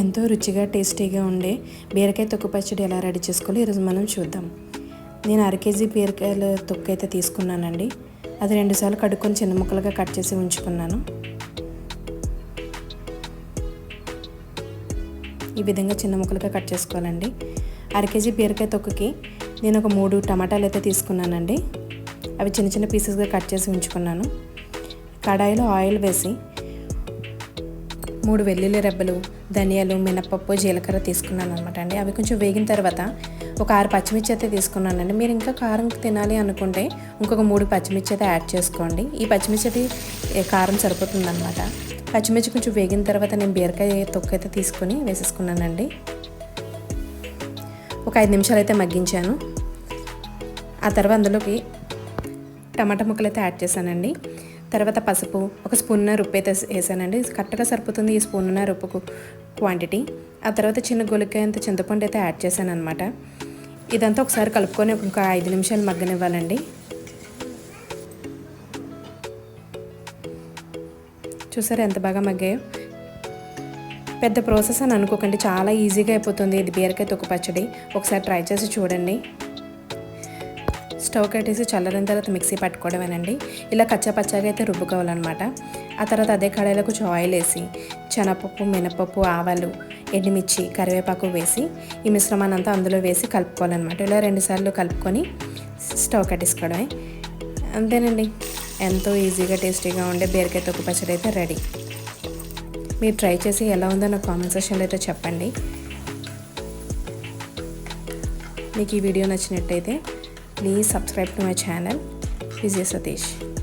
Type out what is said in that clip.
ఎంతో రుచిగా టేస్టీగా ఉండే బీరకాయ తొక్కు పచ్చడి ఎలా రెడీ చేసుకోవాలో ఈరోజు మనం చూద్దాం. నేను అర కేజీ బీరకాయల తొక్కు అయితే తీసుకున్నానండి. అది రెండుసార్లు కడుక్కొని చిన్న ముక్కలుగా కట్ చేసి ఉంచుకున్నాను. ఈ విధంగా చిన్న ముక్కలుగా కట్ చేసుకోవాలండి. అర కేజీ బీరకాయ తొక్కుకి నేను ఒక మూడు టమాటాలు అయితే తీసుకున్నానండి. అవి చిన్న చిన్న పీసెస్గా కట్ చేసి ఉంచుకున్నాను. కడాయిలో ఆయిల్ వేసి మూడు వెల్లుల్లి రెబ్బలు ధనియాలు మినపప్పు జీలకర్ర తీసుకున్నాను అనమాట అండి. అవి కొంచెం వేగిన తర్వాత ఒక ఆరు పచ్చిమిర్చి అయితే తీసుకున్నానండి. మీరు ఇంకా కారం తినాలి అనుకుంటే ఇంకొక మూడు పచ్చిమిర్చి అయితే యాడ్ చేసుకోండి. ఈ పచ్చిమిర్చి అయితే కారం కారం సరిపోతుందన్నమాట. పచ్చిమిర్చి కొంచెం వేగిన తర్వాత నేను బీరకాయ తొక్క అయితే తీసుకొని వేసేసుకున్నానండి. ఒక ఐదు నిమిషాలు అయితే మగ్గించాను. ఆ తర్వాత అందులోకి టమాటా ముక్కలు అయితే యాడ్ చేశానండి. తర్వాత పసుపు ఒక స్పూన్నర ఉప్పు అయితే వేసానండి. కరెక్ట్గా సరిపోతుంది ఈ స్పూన్నర ఉప్పుకు క్వాంటిటీ ఆ తర్వాత చిన్న గొలికాయ చింతపండు అయితే యాడ్ చేశాను అనమాట ఇదంతా ఒకసారి కలుపుకొని ఒక ఐదు నిమిషాలు మగ్గనివ్వాలండి. చూసారా ఎంత బాగా మగ్గాయో? పెద్ద ప్రాసెస్ అని అనుకోకండి. చాలా ఈజీగా అయిపోతుంది. ఇది బీరకాయ తొక్కు పచ్చడి. ఒకసారి ట్రై చేసి చూడండి. స్టవ్ కట్టేసి చల్లరిన తర్వాత మిక్సీ పట్టుకోవడమేనండి. ఇలా కచ్చాపచ్చాగా అయితే రుబ్బుకోవాలన్నమాట. ఆ తర్వాత అదే కడాయిలో కొంచెం ఆయిల్ వేసి శనగపప్పు మినపప్పు ఆవాలు ఎండుమిర్చి కరివేపాకు వేసి ఈ మిశ్రమాన్ని అంతా అందులో వేసి కలుపుకోవాలన్నమాట. ఇలా రెండుసార్లు కలుపుకొని స్టవ్ కట్టేసుకోవడమే. అంతేనండి. ఎంతో ఈజీగా టేస్టీగా ఉండే బీరకాయ తొక్కు పచ్చడి అయితే రెడీ. మీరు ట్రై చేసి ఎలా ఉందో నాకు కామెంట్ సెక్షన్లో అయితే చెప్పండి. మీకు ఈ వీడియో నచ్చినట్టయితే Please subscribe to my channel. Vijay Satish.